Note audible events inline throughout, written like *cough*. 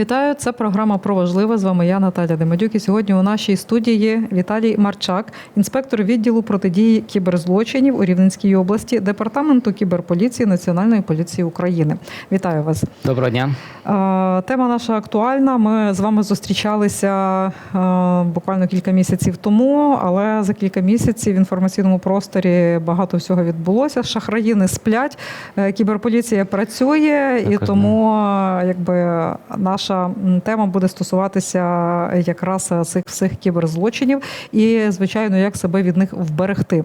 Вітаю, це програма про важливе. З вами я Наталя Демедюк. І сьогодні у нашій студії Віталій Марчак, інспектор відділу протидії кіберзлочинів у Рівненській області, департаменту кіберполіції Національної поліції України. Вітаю вас. Доброго дня. Тема наша актуальна. Ми з вами зустрічалися буквально кілька місяців тому, але за кілька місяців в інформаційному просторі багато всього відбулося. Шахраї не сплять, е, кіберполіція працює, і тому якби наша м, тема буде стосуватися якраз е, цих всіх кіберзлочинів і, звичайно, як себе від них вберегти. Е,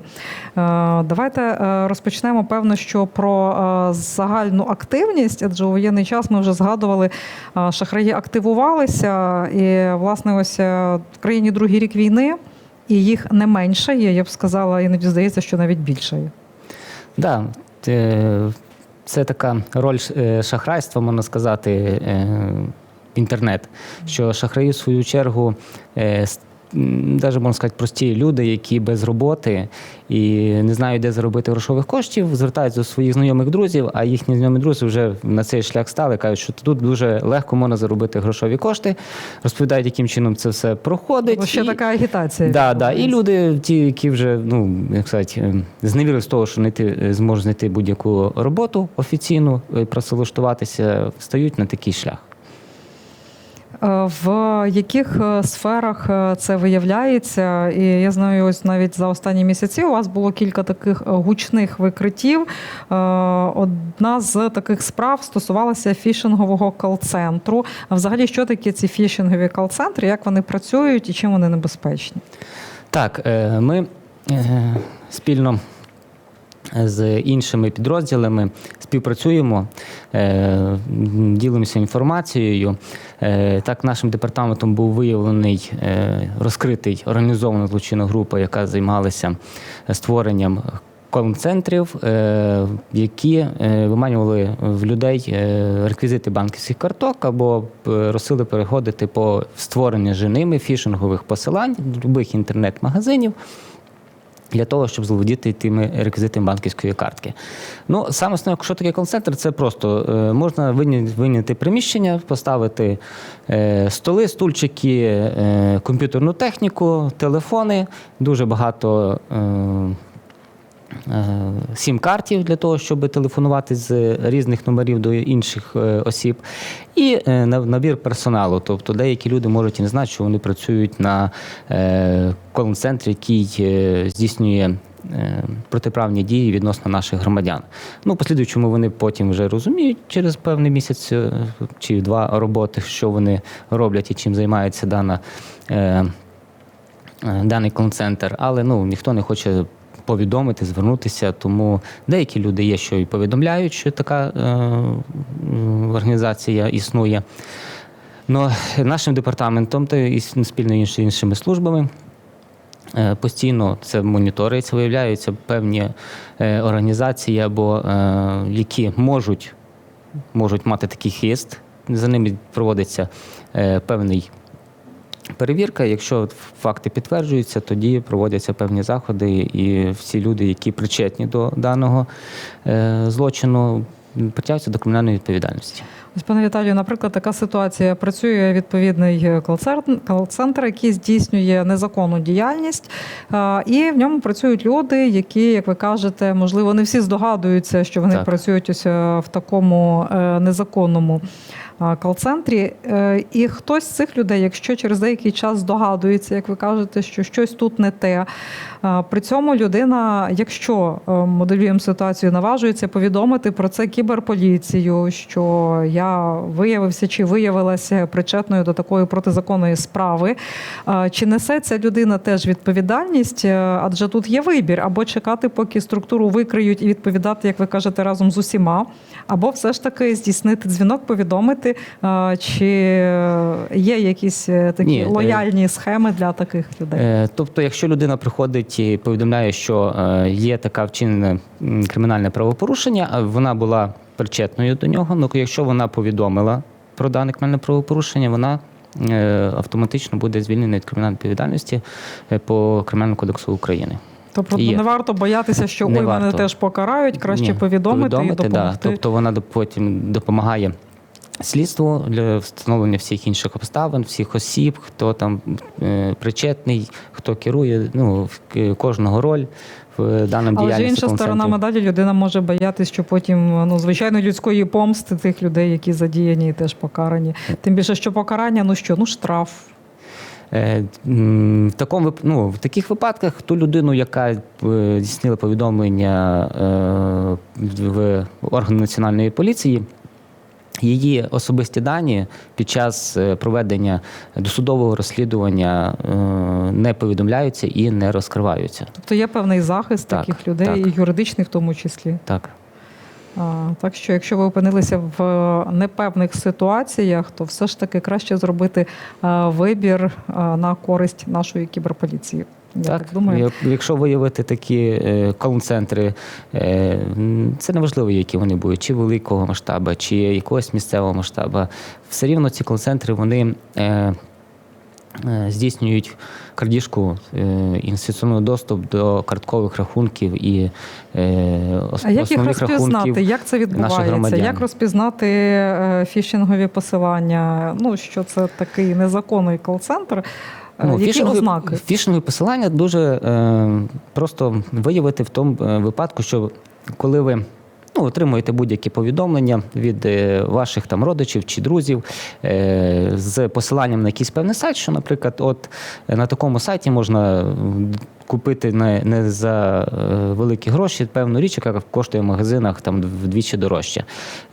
Давайте е, розпочнемо, певно, що про загальну активність, адже у воєнний час ми вже згадували, шахраї активувалися, і власне ось в країні другий рік війни, і їх не менше є. Я б сказала, іноді здається, що навіть більше є. Да, е, це така роль шахрайства, можна сказати, е, інтернет. Що шахраї, в свою чергу, навіть можна сказати, прості люди, які без роботи і не знають, де заробити грошових коштів, звертаються до своїх знайомих друзів, а їхні знайомі друзі вже на цей шлях стали, кажуть, що тут дуже легко можна заробити грошові кошти, розповідають, яким чином це все проходить. Бо ще І- така агітація. Да, да. І люди, ті, які вже ну як сказати, е, зневірили з того, що знайти е, зможуть знайти будь-яку роботу офіційну, е, працевлаштуватися, стають на такий шлях. Е, В яких е, сферах е, це виявляється? І я знаю, ось навіть за останні місяці у вас було кілька таких гучних викриттів. Одна з таких справ стосувалася фішингового кол-центру. А взагалі, що такі ці фішингові кол-центри, як вони працюють і чим вони небезпечні? Так, ми спільно з іншими підрозділами співпрацюємо, е, ділимося інформацією. Е, Так, нашим департаментом був виявлений е, розкритий організована злочинна група, яка займалася створенням кол-центрів, е, які виманювали в людей реквізити банківських карток або просили переходити по створенню же ними фішингових посилань будь-яких інтернет-магазинів. Для того, щоб зловодіти тими реквізитами банківської картки. Ну, саме основне, що таке кол-центр, це просто е, можна виняти приміщення, поставити е, столи, стульчики, е, комп'ютерну техніку, телефони, дуже багато. Е, сім-картів для того, щоб телефонувати з різних номерів до інших е, осіб, і е, набір персоналу. Тобто деякі люди можуть і не знати, що вони працюють на е, кол-центрі, який е, здійснює. е, Протиправні дії відносно наших громадян. Ну, послідуючому вони потім вже розуміють через певний місяць е, чи два роботи, що вони роблять і чим займається дана, е, е, даний кол-центр. Але ну, ніхто не хоче повідомити, звернутися. Тому деякі люди є, що і повідомляють, що така е, організація існує. Но нашим департаментом та і спільно із іншими службами. е, Постійно це моніториться, виявляються певні е, організації, або які можуть, можуть мати такий хист. За ними проводиться певний перевірка. Якщо факти підтверджуються, тоді проводяться певні заходи, і всі люди, які причетні до даного е, злочину, притягуються до кримінальної відповідальності. Ось, пане Віталію, наприклад, така ситуація. Працює відповідний кол-центр, кол-центр, який здійснює незаконну діяльність, і в ньому працюють люди, які, як ви кажете, можливо, не всі здогадуються, що вони Так. працюють ось е, в такому е, незаконному кол-центрі. Е, І хтось з цих людей, якщо через деякий час здогадується, як ви кажете, що щось тут не те. При цьому людина, якщо е, моделюємо ситуацію, наважується повідомити про це кіберполіцію, що я виявився чи виявилася причетною до такої протизаконної справи. Чи несе ця людина теж відповідальність? Е, Адже тут є вибір або чекати, поки структуру викриють і відповідати, як ви кажете, разом з усіма, або все ж таки здійснити дзвінок, повідомити, е, чи є якісь е, такі Ні, е, лояльні схеми для таких людей. Е, Тобто, якщо людина приходить і повідомляє, що е, є така вчинене кримінальне правопорушення, а вона була причетною до нього, ну якщо вона повідомила про дане кримінальне правопорушення, вона е, автоматично буде звільнена від кримінальної відповідальності е, по Кримінальному кодексу України. Тобто є. не варто боятися, що Не ой, мене теж покарають, краще Ні, повідомити, і да. допомогти. Тобто вона потім допомагає слідство для встановлення всіх інших обставин, всіх осіб, хто там е, причетний, хто керує, ну, в- кожного роль в даному Але діяльності. інша сторона медалі людина може боятися, що потім ну звичайно людської помсти тих людей, які задіяні і теж покарані. Тим більше, що покарання, ну що, ну штраф. Е, В такому ну, в таких випадках ту людину, яка е, здійснила повідомлення е, в органи національної поліції. Її особисті дані під час е, проведення досудового розслідування е, не повідомляються і не розкриваються. Тобто є певний захист Так, таких людей, так. і юридичний в тому числі. Так. Так що, якщо ви опинилися в е, непевних ситуаціях, то все ж таки краще зробити вибір на користь нашої кіберполіції. Я так, думаю. Як- Якщо виявити такі е, кол-центри, е, це неважливо, які вони будуть, чи великого масштабу, чи якогось місцевого масштабу. Все рівно ці кол-центри вони е, е, здійснюють крадіжку, е, інституційний доступ до карткових рахунків і е, ос- А як їх розпізнати? рахунків. Як це відбувається? Як розпізнати фішингові посилання? Ну що це такий незаконний кол-центр? Які фішингові, ознаки? Фішингові посилання дуже е, просто виявити в тому е, випадку, що коли ви ну, отримуєте будь-які повідомлення від е, ваших там родичів чи друзів е, з посиланням на якийсь певний сайт, що, наприклад, от е, на такому сайті можна купити не, не за великі гроші певну річ, яка коштує в магазинах там вдвічі дорожче.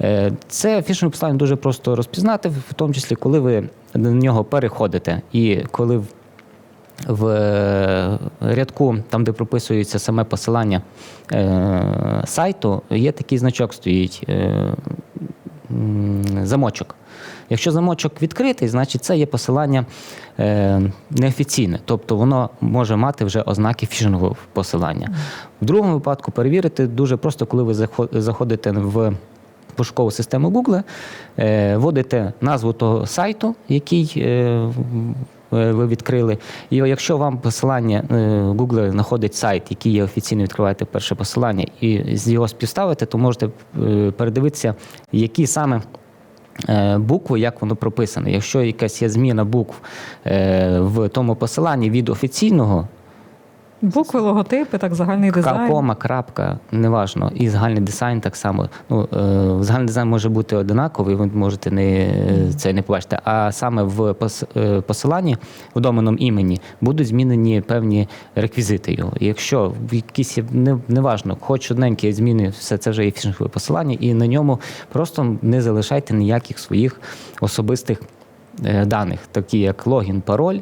Е, Це фішингове посилання дуже просто розпізнати, в тому числі, коли ви на нього переходите і коли в- в е, рядку, там, де прописується саме посилання е, сайту, є такий значок стоїть е, замочок. Якщо замочок відкритий, значить це є посилання е, неофіційне, тобто воно може мати вже ознаки фішингового посилання. В другому випадку перевірити дуже просто, коли ви захо- заходите в пошукову систему Google, е, вводите назву того сайту, який е, е, ви відкрили. І якщо вам посилання Google знаходить сайт, який є офіційно, відкриваєте перше посилання, і з його співставити, то можете передивитися, які саме. Букви, як воно прописане. Якщо якась є зміна букв в тому посиланні від офіційного Букви, логотипи, так загальний дизайн. Кома, крапка, неважно. І загальний дизайн так само. Ну, е, загальний дизайн може бути одинаковий, ви можете не, це не побачити. А саме в пос- е, посиланні, в доменному імені, будуть змінені певні реквізити його. І якщо в якісь не, неважно, хоч одненькі зміни, все це вже є фішингове посилання, і на ньому просто не залишайте ніяких своїх особистих е, даних, такі як логін, пароль,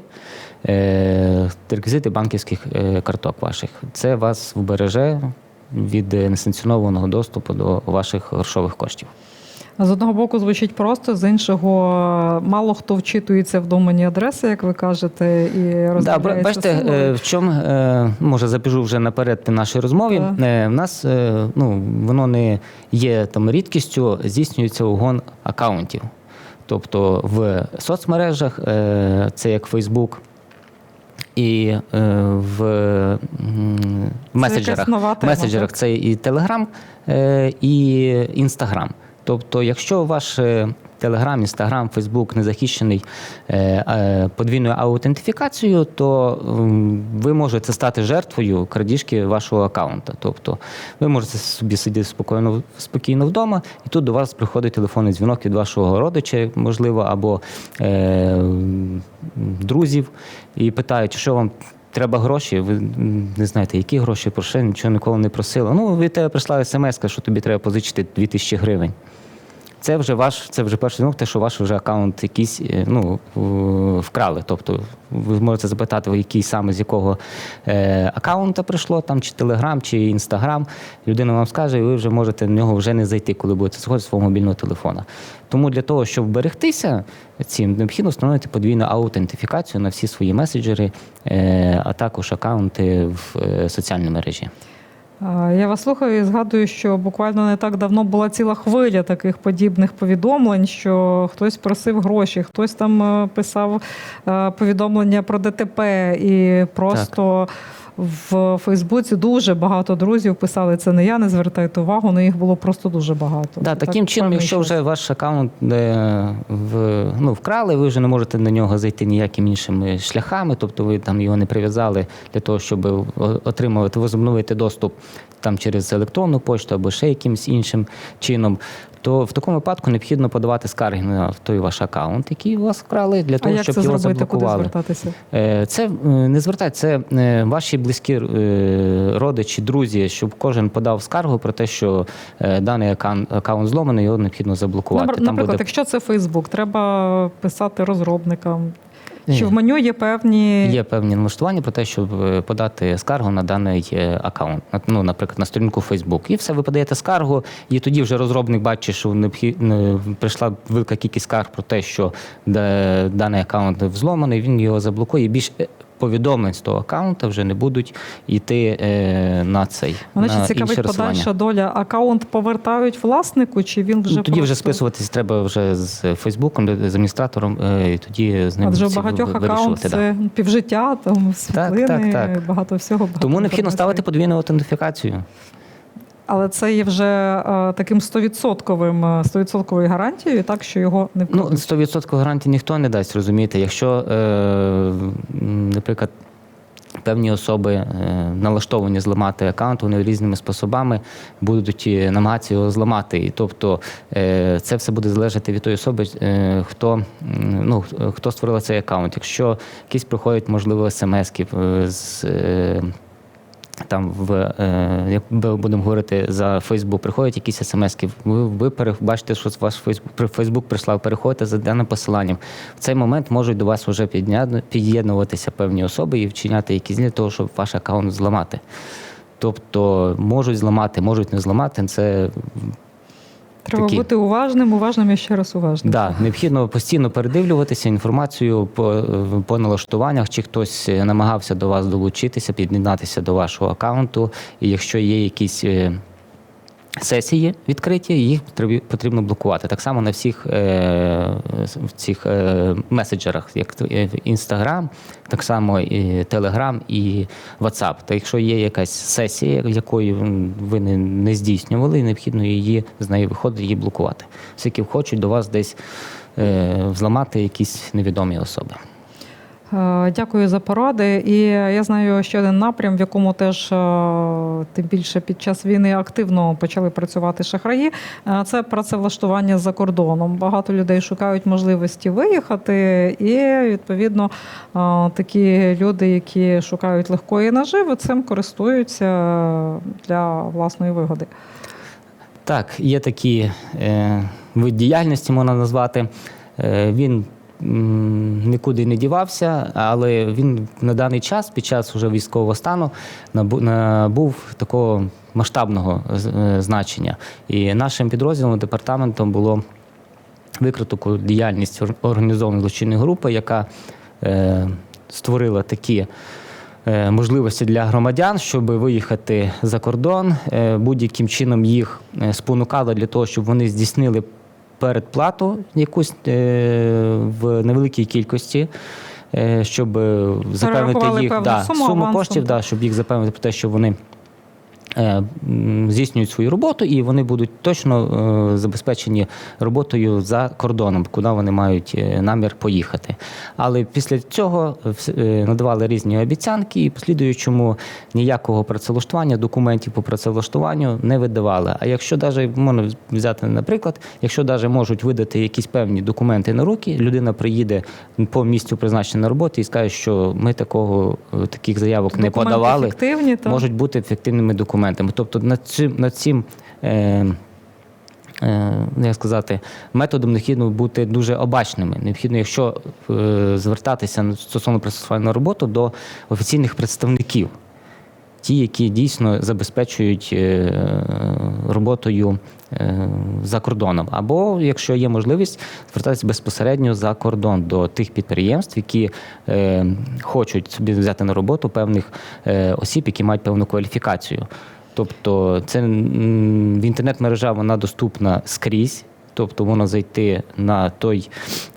реквізити банківських е, карток ваших. Це вас вбереже від е, несанкціонованого доступу до ваших грошових коштів. З одного боку звучить просто, з іншого мало хто вчитується в домені адреси, як ви кажете, і Да, бачите, е, в чому е, може забіжу вже наперед нашій розмові. Е, В нас е, ну воно не є там рідкістю, здійснюється угон акаунтів. Тобто в соцмережах, е, це як Facebook, і е, в меседжерах. це меседжерах це і Телеграм, е, і Інстаграм. Тобто, якщо ваш Telegram, Instagram, Facebook не захищений е, е, подвійною аутентифікацією, то ви можете стати жертвою крадіжки вашого аккаунта. Тобто ви можете собі сидіти спокійно, спокійно вдома, і тут до вас приходить телефонний дзвінок від вашого родича, можливо, або е, друзів, і питають, що вам. Треба гроші, ви не знаєте, які гроші, про що нічого ніколи не просили. Ну, від тебе прийшла смс, що тобі треба позичити 2000 гривень. Це вже ваш, це вже перший дзвінок, те, що ваш вже аккаунт якийсь е, ну, вкрали. Тобто ви можете запитати, який саме з якого е, аккаунта прийшло, там, чи Телеграм, чи Інстаграм. Людина вам скаже, і ви вже можете на нього вже не зайти, коли будете заходити свого мобільного телефона. Тому для того, щоб вберегтися цим, необхідно встановити подвійну аутентифікацію на всі свої меседжери, е, а також аккаунти в е, соціальній мережі. Я вас слухаю і згадую, що буквально не так давно була ціла хвиля таких подібних повідомлень, що хтось просив гроші, хтось там е, писав е, повідомлення про ДТП і просто в Фейсбуці дуже багато друзів писали, це не я, не звертайте увагу, але їх було просто дуже багато. Да, таким так чином, якщо вже ваш аккаунт е, в, ну, вкрали, ви вже не можете на нього зайти ніякими іншими шляхами, тобто ви там його не прив'язали для того, щоб отримувати, возобновити доступ там через електронну пошту або ще якимось іншим чином, то в такому випадку необхідно подавати скарги на той ваш аккаунт, який у вас вкрали, для а того, як щоб це його зробити, куди звертатися? Е, Це е, не звертайте, це е, ваші близькі родичі, друзі, щоб кожен подав скаргу про те, що даний аккаунт, зломаний, його необхідно заблокувати. Наприклад, Там буде якщо це Фейсбук, треба писати розробникам. Чи в меню є певні Є певні налаштування про те, щоб е, подати скаргу на даний е, аккаунт, ну, наприклад, на сторінку Facebook. І все, ви подаєте скаргу, і тоді вже розробник бачить, що необхід... не- прийшла велика кількість скарг про те, що даний аккаунт взломаний, він його заблокує. Більш е, повідомлень з того аккаунта вже не будуть йти е, на цей Мене на ще цікавить подальша доля. Аккаунт повертають власнику, чи він вже Ну, тоді вже списуватись треба вже з Фейсбуком, з адміністратором, е, і тоді з ним Адже багатьох аккаунт це да. півжиття, там світлини, так, так. багато всього. Багато Тому необхідно ставити подвійну аутентифікацію. Але це є вже е, таким стовідсотковим е, стовідсотковою гарантією, так що його не Ну, вкрадуть. 100% гарантій ніхто не дасть, розумієте. Якщо, е, наприклад, певні особи е, налаштовані зламати аккаунт, вони різними способами будуть намагатися його зламати. І тобто е, це все буде залежати від тої особи, е, хто, м, ну, хто створила цей аккаунт. Якщо якісь приходять, можливо, смс-ки е, з. е, там в е, як будемо говорити за Фейсбук, приходять якісь смски, ви, ви бачите, що ваш Фейсбук Фейсбук прислав, переходите за даним посиланням. В цей момент можуть до вас вже під'єднуватися певні особи і вчиняти якісь для того, щоб ваш аккаунт зламати. Тобто можуть зламати, можуть не зламати. Це Треба такі. бути уважним, уважним і ще раз уважним. Да, необхідно постійно передивлюватися інформацію по, по налаштуваннях, чи хтось е, намагався до вас долучитися, під'єднатися до вашого аккаунту. І якщо є якісь е, сесії відкриті, їх потрібно блокувати. Так само на всіх е, в цих е, меседжерах, як Інстаграм, так само і Телеграм і WhatsApp. Та якщо є якась сесія, якої ви не, не здійснювали, необхідно її з неї виходити, її блокувати. Всякі хочуть до вас десь е, взламати якісь невідомі особи. Е, Дякую за поради. І я знаю ще один напрям, в якому теж е, тим більше під час війни активно почали працювати шахраї. Е, Це працевлаштування за кордоном. Багато людей шукають можливості виїхати, і відповідно такі люди, які шукають легкої наживи, цим користуються для власної вигоди. Так, є такі е, вид діяльності, можна назвати. Е, він нікуди не дівався, але він на даний час, під час уже військового стану, набув такого масштабного е, значення. І нашим підрозділом, департаментом було викрито діяльність організованої злочинної групи, яка е, створила такі е, можливості для громадян, щоб виїхати за кордон, будь-яким чином їх спонукали для того, щоб вони здійснили передплату якусь е, в невеликій кількості. е, Щоб запевнити їх да, суму суму коштів, да, щоб їх запевнити про те, що вони здійснюють свою роботу, і вони будуть точно е, забезпечені роботою за кордоном, куди вони мають е, намір поїхати. Але після цього е, надавали різні обіцянки, і послідуючому ніякого працевлаштування, документів по працевлаштуванню не видавали. А якщо навіть можна взяти наприклад, якщо навіть можуть видати якісь певні документи на руки, людина приїде по місцю призначення на роботу і скаже, що ми такого е, таких заявок не подавали можуть бути ефективними документами. Тобто над цим, над цим е, е, як сказати, методом необхідно бути дуже обачними. Необхідно, якщо е, звертатися стосовно на роботу до офіційних представників, ті, які дійсно забезпечують е, роботою е, за кордоном. Або, якщо є можливість, звертатися безпосередньо за кордон до тих підприємств, які е, хочуть собі взяти на роботу певних е, осіб, які мають певну кваліфікацію. Тобто, це в інтернет-мережа вона доступна скрізь. Тобто воно зайти на той,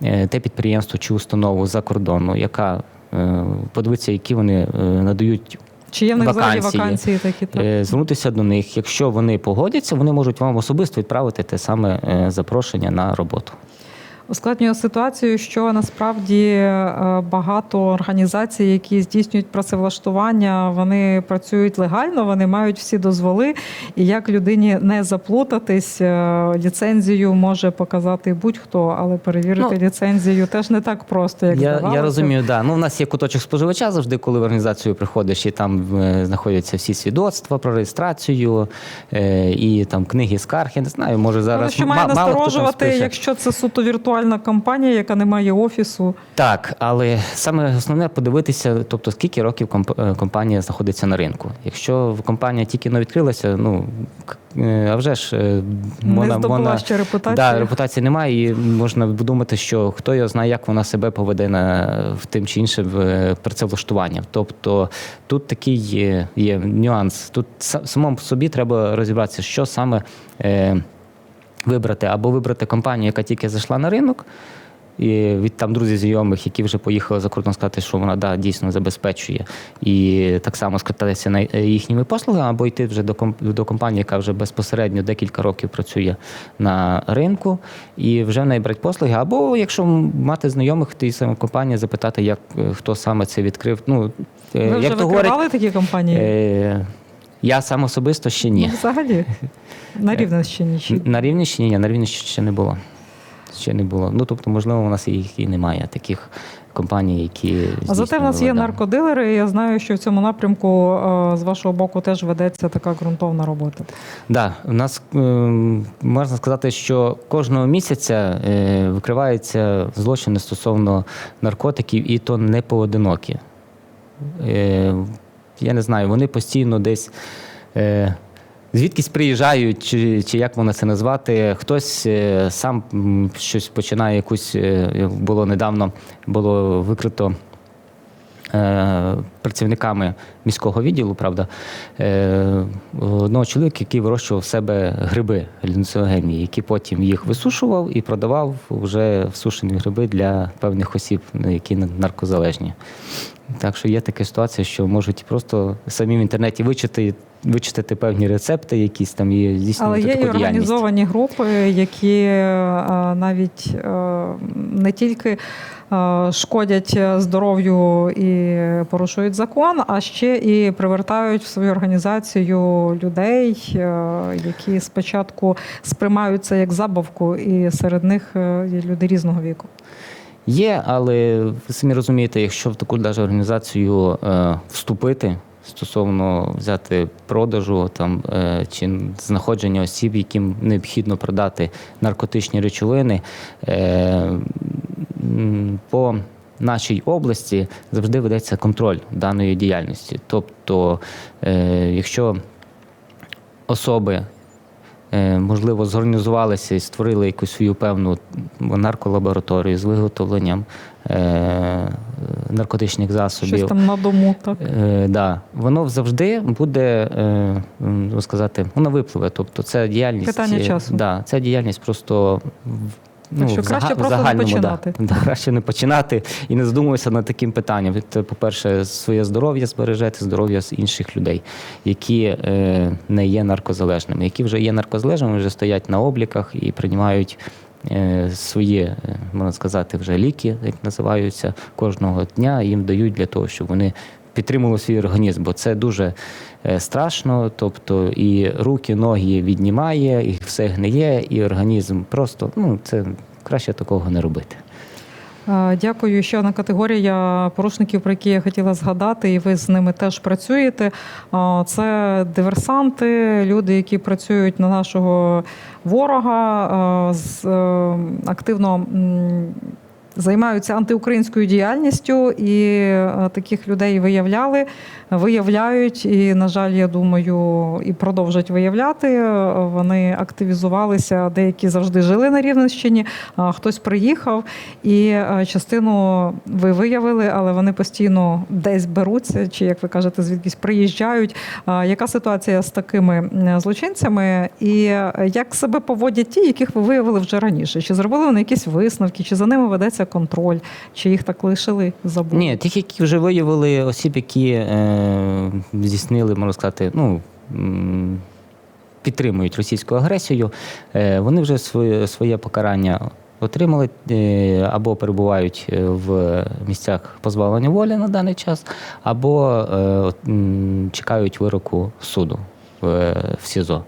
е, те підприємство чи установу за кордону, яка е, подивиться, які вони е, надають Чи є в них взагалі вакансії. такі? Так? Звернутися до них. Якщо вони погодяться, вони можуть вам особисто відправити те саме запрошення на роботу. Ускладнює ситуацію, що насправді е, багато організацій, які здійснюють працевлаштування, вони працюють легально, вони мають всі дозволи. І як людині не заплутатись, е, ліцензію може показати будь-хто, але перевірити Ну, ліцензію теж не так просто, як Я, здавалося. я розумію, да. Ну, у нас є куточок споживача завжди, коли в організацію приходиш, і там е, знаходяться всі свідоцтва про реєстрацію і там книги скарг. Я не знаю, може зараз що має насторожувати, якщо це суто віртуальна компанія, яка не має офісу. Так, але саме основне подивитися, тобто скільки років е, компанія знаходиться на ринку. Якщо компанія тільки не відкрилася, ну е, а вже ж е, не здобула ще репутацію. Да, репутації немає, і можна подумати, що хто його знає, як вона себе поведе на в тим чи іншим працевлаштуванням. Тобто тут такий є, є нюанс. Тут самому собі треба розібратися, що саме. Е, Вибрати або вибрати компанію, яка тільки зайшла на ринок, і від там друзів знайомих, які вже поїхали за кордон, сказати, що вона да, дійсно забезпечує, і так само скористатися на їхніми послугами, або йти вже до комп- до компанії, яка вже безпосередньо декілька років працює на ринку, і вже в неї брати послуги. Або якщо мати знайомих, тій самій компанії запитати, як е, хто саме це відкрив. Ну е, Ви вже як то викривали говорять, такі компанії? е, я сам особисто ще ні. Ну, взагалі. На Рівненщині чи На Рівненщині ні, на Рівненщині ще не було. Ще не було. Ну, тобто, можливо, у нас їх і немає таких компаній, які. А зате в нас є наркодилери. і Я знаю, що в цьому напрямку е, з вашого боку теж ведеться така ґрунтовна робота. Да, у нас ем, можна сказати, що кожного місяця е, викриваються злочини стосовно наркотиків, і то не поодинокі. Я не знаю, вони постійно десь. Е, Звідкись приїжджають, чи, чи як можна це назвати, хтось е, сам щось починає якусь, е, було недавно, було викрито е, працівниками міського відділу, правда, одного чоловіка, який вирощував в себе гриби галюциногенні, які потім їх висушував і продавав вже всушені гриби для певних осіб, які наркозалежні. Так що є така ситуація, що можуть просто самі в інтернеті вичити, вичитати певні рецепти, якісь там і Але здійснювати є і таку діяльність. організовані групи, які е, навіть е, не тільки е, шкодять здоров'ю і порушують закон, а ще і привертають в свою організацію людей, які спочатку сприймаються як забавку, і серед них є люди різного віку. Є, але ви самі розумієте, якщо в таку даже організацію е, вступити стосовно взяти продажу там е, чи знаходження осіб, яким необхідно продати наркотичні речовини, е, по нашій області завжди ведеться контроль даної діяльності. Тобто, е, якщо особи можливо, зорганізувалися і створили якусь свою певну нарколабораторію з виготовленням е, наркотичних засобів. Щось там на дому, так. Е, да. Воно завжди буде, е, ну, сказати, воно випливе. Тобто це діяльність. Питання е, часу. Да, це діяльність просто. Ну, що краще в просто не починати. Да. *laughs* Да, краще не починати і не задумуватися над таким питанням. Ви, По-перше, своє здоров'я збережете, здоров'я з інших людей, які е, не є наркозалежними, які вже є наркозалежними, вже стоять на обліках і приймають е, свої, е, можна сказати, вже ліки, як називаються, кожного дня їм дають для того, щоб вони підтримували свій організм, бо це дуже е, страшно. Тобто і руки, ноги віднімає, і все гниє, і організм просто ну це краще такого не робити. Е, Дякую. Ще одна категорія порушників, про які я хотіла згадати, і ви з ними теж працюєте. Е, Це диверсанти, люди, які працюють на нашого ворога, з- активно займаються антиукраїнською діяльністю, і е, таких людей виявляли, виявляють, і, на жаль, я думаю, і продовжать виявляти. Вони активізувалися, деякі завжди жили на Рівненщині, а хтось приїхав, і е, частину ви виявили, але вони постійно десь беруться, чи як ви кажете, звідкись приїжджають. Яка ситуація з такими злочинцями, і е, як себе поводять ті, яких ви виявили вже раніше? Чи зробили вони якісь висновки, чи за ними ведеться проводився контроль, чи їх так лишили забули? Ні, тих, які вже виявили осіб, які е, здійснили, можна сказати, ну. Підтримують російську агресію, е, вони вже своє, своє покарання отримали е, або перебувають е, в місцях позбавлення волі на даний час, або чекають вироку суду в, СІЗО.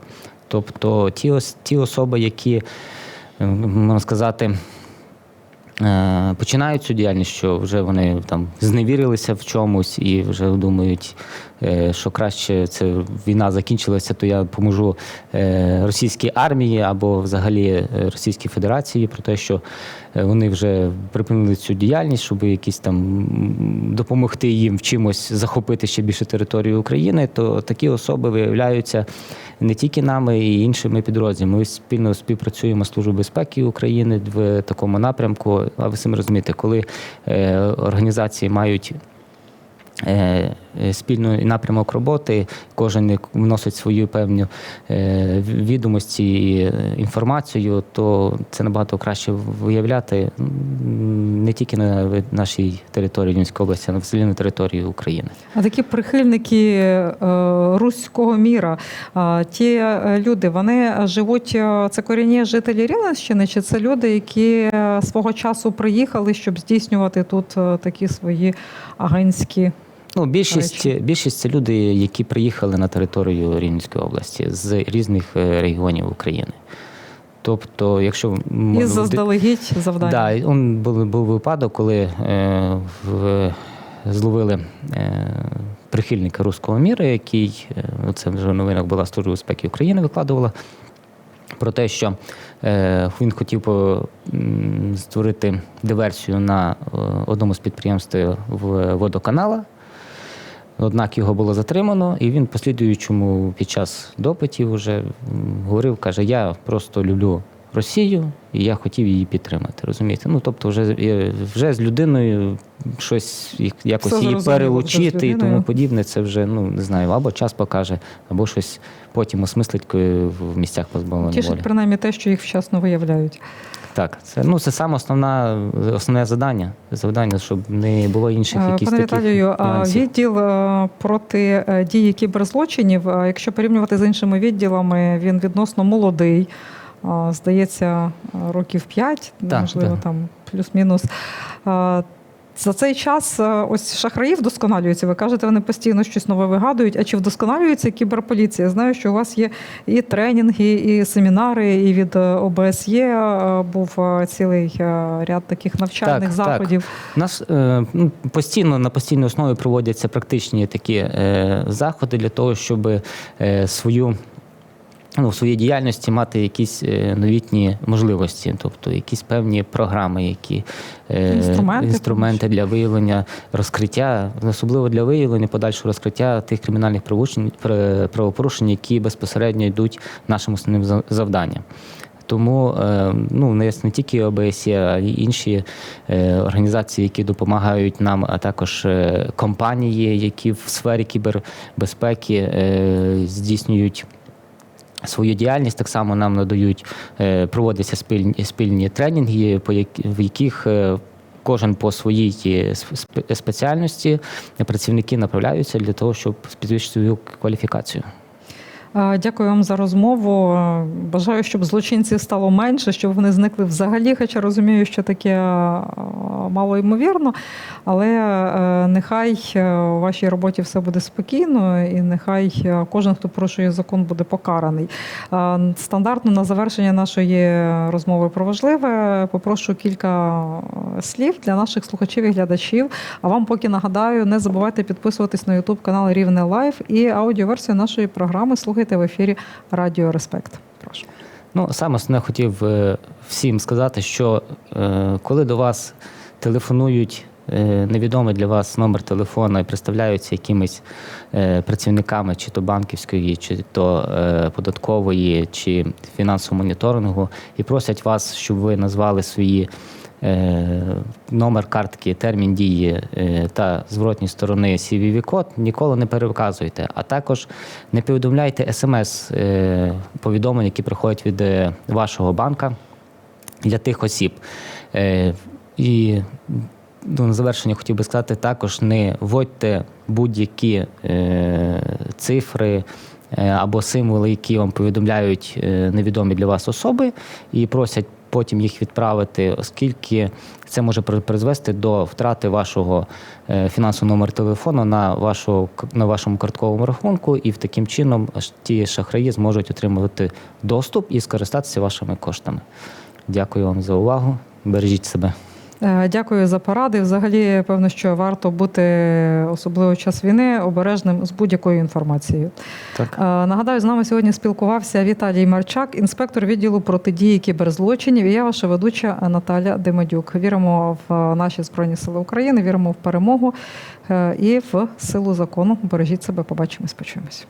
Тобто ті, ті особи, які, можна сказати, починають цю діяльність, що вже вони там зневірилися в чомусь і вже думають, е, що краще це війна закінчилася, то я поможу е, російській армії або взагалі е, Російській Федерації про те, що е, вони вже припинили цю діяльність, щоб якісь там допомогти їм в чимось захопити ще більше територію України, то такі особи виявляються не тільки нами і іншими підрозділами. Ми спільно співпрацюємо з Службою безпеки України в такому напрямку. А ви самі розумієте, коли е, організації мають е, е, спільний напрямок роботи, кожен вносить свою певну відомості і інформацію, то це набагато краще виявляти не тільки на нашій території Вінської області, а взагалі на території України. А такі прихильники е, руського міра, ті е, люди, вони живуть, е, це корінні жителі Рівненщини, чи це люди, які е, свого часу приїхали, щоб здійснювати тут е, такі свої агентські? Ну, більшість, більшість це люди, які приїхали на територію Рівненської області з різних е, регіонів України. Тобто, якщо І заздалегідь завдання. Да, он був, був випадок, коли е, в, зловили е, прихильника руського міра, який е, це вже в новинах була Служба безпеки України, викладувала про те, що е, він хотів по, м, створити диверсію на е, одному з підприємств в водоканала. Однак його було затримано, і він послідуючому під час допитів вже говорив, каже: Я просто люблю Росію, і я хотів її підтримати. Розумієте? Ну тобто, вже, вже з людиною щось якось Все її перелучити і тому подібне. Це вже ну не знаю, або час покаже, або щось потім осмислить в місцях позбавлення волі. Тішить принаймні те, що їх вчасно виявляють. Так, це ну це саме основна основне завдання. Завдання, щоб не було інших Е, якісь Пане таких Віталію, нюансів. відділ е, проти е, дії кіберзлочинів, якщо порівнювати з іншими відділами, він відносно молодий. Здається, років 5, Так, можливо, так. там плюс-мінус. За цей час е, ось шахраї вдосконалюються. Ви кажете, вони постійно щось нове вигадують. А чи вдосконалюється кіберполіція? Я знаю, що у вас є і тренінги, і семінари, і від е, ОБСЄ е, був цілий ряд таких навчальних Так, так. заходів. У нас ну, постійно на постійній основі проводяться практичні такі заходи для того, щоб свою. Ну, в своїй діяльності мати якісь е, новітні можливості, тобто якісь певні програми, які е, Інструменти, інструменти для виявлення розкриття, особливо для виявлення подальшого розкриття тих кримінальних правопорушень, які безпосередньо йдуть нашим основним за- завданням. Тому е, ну, не не тільки ОБСЄ, а й інші організації, які допомагають нам, а також компанії, які в сфері кібербезпеки здійснюють. Свою діяльність так само нам надають, е, проводяться спільні, спільні тренінги, в яких е, кожен по своїй е, сп- спеціальності працівники направляються для того, щоб підвищити свою кваліфікацію. Дякую вам за розмову. Бажаю, щоб злочинців стало менше, щоб вони зникли взагалі. Хоча розумію, що таке мало ймовірно. Але е, нехай е, у вашій роботі все буде спокійно, і нехай е, кожен, хто порушує закон, буде покараний. Стандартно на завершення нашої розмови про важливе попрошу кілька слів для наших слухачів і глядачів. А вам поки нагадаю, не забувайте підписуватись на YouTube канал Рівне Лайф і аудіоверсію нашої програми слухайте в ефірі Радіо Респект. Прошу. Ну, саме основне хотів е, всім сказати, що е, коли до вас телефонують е, невідомий для вас номер телефону і представляються якимись працівниками чи то банківської, чи то податкової, чи фінансового моніторингу, і просять вас, щоб ви назвали свої. Е, Номер картки, термін дії е, та зворотній сторони CVV-код ніколи не переказуйте. А також не повідомляйте смс е, які приходять від вашого банка для тих осіб. І ну, на завершення хотів би сказати також: не вводьте будь-які цифри або символи, які вам повідомляють невідомі для вас особи, і просять потім їх відправити, оскільки це може призвести до втрати вашого е, фінансового номеру телефону на, вашу, на вашому картковому рахунку, і в таким чином ті шахраї зможуть отримувати доступ і скористатися вашими коштами. Дякую вам за увагу. Бережіть себе. Е, Дякую за поради. Взагалі, певно, що варто бути, особливо в час війни, обережним з будь-якою інформацією. Так. Е, Нагадаю, з нами сьогодні спілкувався Віталій Марчак, інспектор відділу протидії кіберзлочинів. І я ваша ведуча Наталя Демадюк. Віримо в наші збройні сили України, віримо в перемогу е, і в силу закону. Бережіть себе. Побачимось, почуємось.